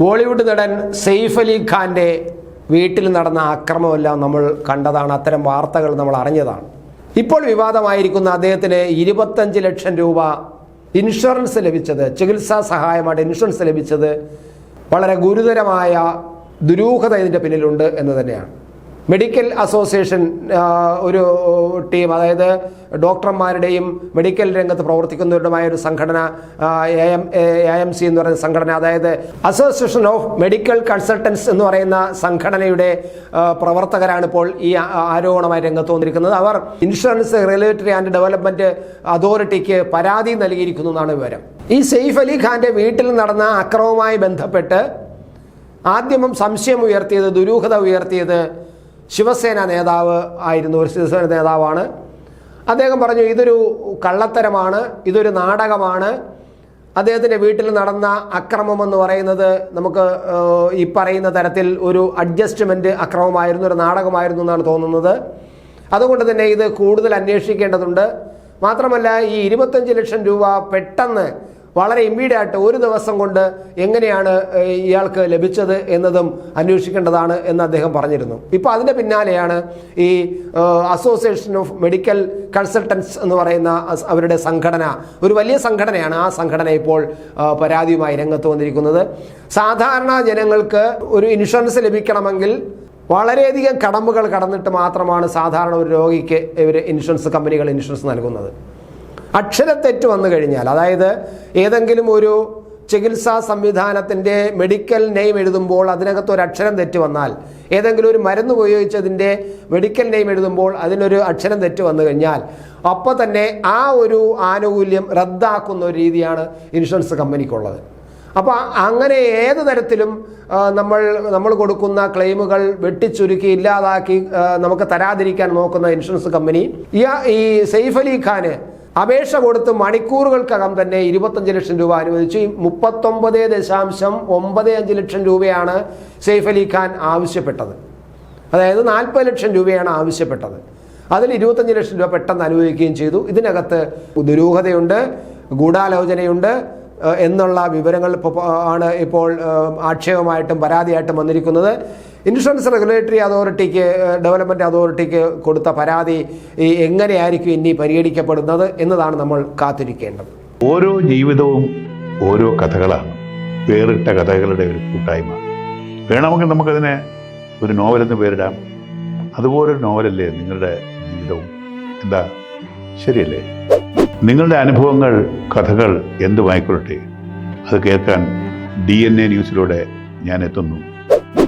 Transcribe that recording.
ബോളിവുഡ് നടൻ സെയ്ഫ് അലി ഖാന്റെ വീട്ടിൽ നടന്ന അക്രമമെല്ലാം നമ്മൾ കണ്ടതാണ്. അത്തരം വാർത്തകൾ നമ്മൾ അറിഞ്ഞതാണ്. ഇപ്പോൾ വിവാദമായിരിക്കുന്ന അദ്ദേഹത്തിന് ഇരുപത്തഞ്ച് ലക്ഷം രൂപ ഇൻഷുറൻസ് ലഭിച്ചത് ചികിത്സാ സഹായമായിട്ട് ഇൻഷുറൻസ് ലഭിച്ചത് വളരെ ഗുരുതരമായ ദുരൂഹത ഇതിന്റെ പിന്നിലുണ്ട് എന്ന് തന്നെയാണ്. മെഡിക്കൽ അസോസിയേഷൻ ഒരു ടീം അതായത് ഡോക്ടർമാരുടെയും മെഡിക്കൽ രംഗത്ത് പ്രവർത്തിക്കുന്നവരുമായ ഒരു സംഘടന എ എം സി എന്ന് പറയുന്ന സംഘടന അതായത് അസോസിയേഷൻ ഓഫ് മെഡിക്കൽ കൺസൾട്ടൻസ് എന്ന് പറയുന്ന സംഘടനയുടെ പ്രവർത്തകരാണ് ഇപ്പോൾ ഈ ആരോപണമായി രംഗത്ത് വന്നിരിക്കുന്നത്. അവർ ഇൻഷുറൻസ് റെഗുലേറ്ററി ആൻഡ് ഡെവലപ്മെന്റ് അതോറിറ്റിക്ക് പരാതി നൽകിയിരിക്കുന്നു എന്നാണ് വിവരം. ഈ സെയ്ഫ് അലി ഖാന്റെ വീട്ടിൽ നടന്ന അക്രമവുമായി ബന്ധപ്പെട്ട് ആദ്യമം സംശയം ഉയർത്തിയത് ദുരൂഹത ഉയർത്തിയത് ശിവസേന നേതാവ് ആയിരുന്നു ഒരു ശിവസേന നേതാവാണ്. അദ്ദേഹം പറഞ്ഞു ഇതൊരു കള്ളത്തരമാണ് ഇതൊരു നാടകമാണ്. അദ്ദേഹത്തിന്റെ വീട്ടിൽ നടന്ന അക്രമം എന്ന് പറയുന്നത് നമുക്ക് ഈ പറയുന്ന തരത്തിൽ ഒരു അഡ്ജസ്റ്റ്മെന്റ് അക്രമമായിരുന്നു ഒരു നാടകമായിരുന്നു എന്നാണ് തോന്നുന്നത്. അതുകൊണ്ട് തന്നെ ഇത് കൂടുതൽ അന്വേഷിക്കേണ്ടതുണ്ട്. മാത്രമല്ല ഈ ഇരുപത്തഞ്ച് ലക്ഷം രൂപ പെട്ടെന്ന് വളരെ ഇമ്മീഡിയറ്റ് ഒരു ദിവസം കൊണ്ട് എങ്ങനെയാണ് ഇയാൾക്ക് ലഭിച്ചത് എന്നതും അന്വേഷിക്കേണ്ടതാണ് എന്ന് അദ്ദേഹം പറഞ്ഞിരുന്നു. ഇപ്പോൾ അതിന്റെ പിന്നാലെയാണ് ഈ അസോസിയേഷൻ ഓഫ് മെഡിക്കൽ കൺസൾട്ടൻസ് എന്ന് പറയുന്ന അവരുടെ സംഘടന. ഒരു വലിയ സംഘടനയാണ് ആ സംഘടന ഇപ്പോൾ പരാതിയുമായി രംഗത്ത് വന്നിരിക്കുന്നത്. സാധാരണ ജനങ്ങൾക്ക് ഒരു ഇൻഷുറൻസ് ലഭിക്കണമെങ്കിൽ വളരെയധികം കടമ്പകൾ കടന്നിട്ട് മാത്രമാണ് സാധാരണ ഒരു രോഗിക്ക് ഇവർ ഇൻഷുറൻസ് കമ്പനികൾ ഇൻഷുറൻസ് നൽകുന്നത്. അക്ഷരത്തെറ്റ് വന്നു കഴിഞ്ഞാൽ അതായത് ഏതെങ്കിലും ഒരു ചികിത്സാ സംവിധാനത്തിന്റെ മെഡിക്കൽ നെയിം എഴുതുമ്പോൾ അതിനകത്ത് ഒരു അക്ഷരം തെറ്റ് വന്നാൽ ഏതെങ്കിലും ഒരു മരുന്ന് ഉപയോഗിച്ചതിന്റെ മെഡിക്കൽ നെയിം എഴുതുമ്പോൾ അതിനൊരു അക്ഷരം തെറ്റ് വന്നു കഴിഞ്ഞാൽ അപ്പോൾ തന്നെ ആ ഒരു ആനുകൂല്യം റദ്ദാക്കുന്ന ഒരു രീതിയാണ് ഇൻഷുറൻസ് കമ്പനിക്കുള്ളത്. അപ്പോൾ അങ്ങനെ ഏത് തരത്തിലും നമ്മൾ നമ്മൾ കൊടുക്കുന്ന ക്ലെയിമുകൾ വെട്ടിച്ചുരുക്കി ഇല്ലാതാക്കി നമുക്ക് തരാതിരിക്കാൻ നോക്കുന്ന ഇൻഷുറൻസ് കമ്പനി ഈ സെയ്ഫ് അലി ഖാന് അപേക്ഷ കൊടുത്ത് മണിക്കൂറുകൾക്കകം തന്നെ ഇരുപത്തഞ്ച് ലക്ഷം രൂപ അനുവദിച്ചു. മുപ്പത്തൊമ്പത് ദശാംശം ഒമ്പത് അഞ്ച് ലക്ഷം രൂപയാണ് സെയ്ഫ് അലി ഖാൻ ആവശ്യപ്പെട്ടത്. അതായത് നാൽപ്പത് ലക്ഷം രൂപയാണ് ആവശ്യപ്പെട്ടത്. അതിൽ ഇരുപത്തഞ്ച് ലക്ഷം രൂപ പെട്ടെന്ന് അനുവദിക്കുകയും ചെയ്തു. ഇതിനകത്ത് ദുരൂഹതയുണ്ട് ഗൂഢാലോചനയുണ്ട് എന്നുള്ള വിവരങ്ങൾ ആണ് ഇപ്പോൾ ആക്ഷേപമായിട്ടും പരാതിയായിട്ടും വന്നിരിക്കുന്നത്. ഇൻഷുറൻസ് റെഗുലേറ്ററി അതോറിറ്റിക്ക് ഡെവലപ്മെന്റ് അതോറിറ്റിക്ക് കൊടുത്ത പരാതി എങ്ങനെയായിരിക്കും ഇനി പരിഗണിക്കപ്പെടുന്നത് എന്നതാണ് നമ്മൾ കാത്തിരിക്കേണ്ടത്. ഓരോ ജീവിതവും ഓരോ കഥകളാണ്. വേറിട്ട കഥകളുടെ ഒരു കൂട്ടായ്മ. വേണമെങ്കിൽ നമുക്കതിനെ ഒരു നോവലെന്ന് പേരിടാം. അതുപോലൊരു നോവലല്ലേ നിങ്ങളുടെ ജീവിതവും? എന്താ? ശരിയല്ലേ? നിങ്ങളുടെ അനുഭവങ്ങൾ കഥകൾ എന്തുമായിക്കൊള്ളട്ടെ? അത് കേൾക്കാൻ ഡി എൻ എ ന്യൂസിലൂടെ ഞാൻ എത്തുന്നു.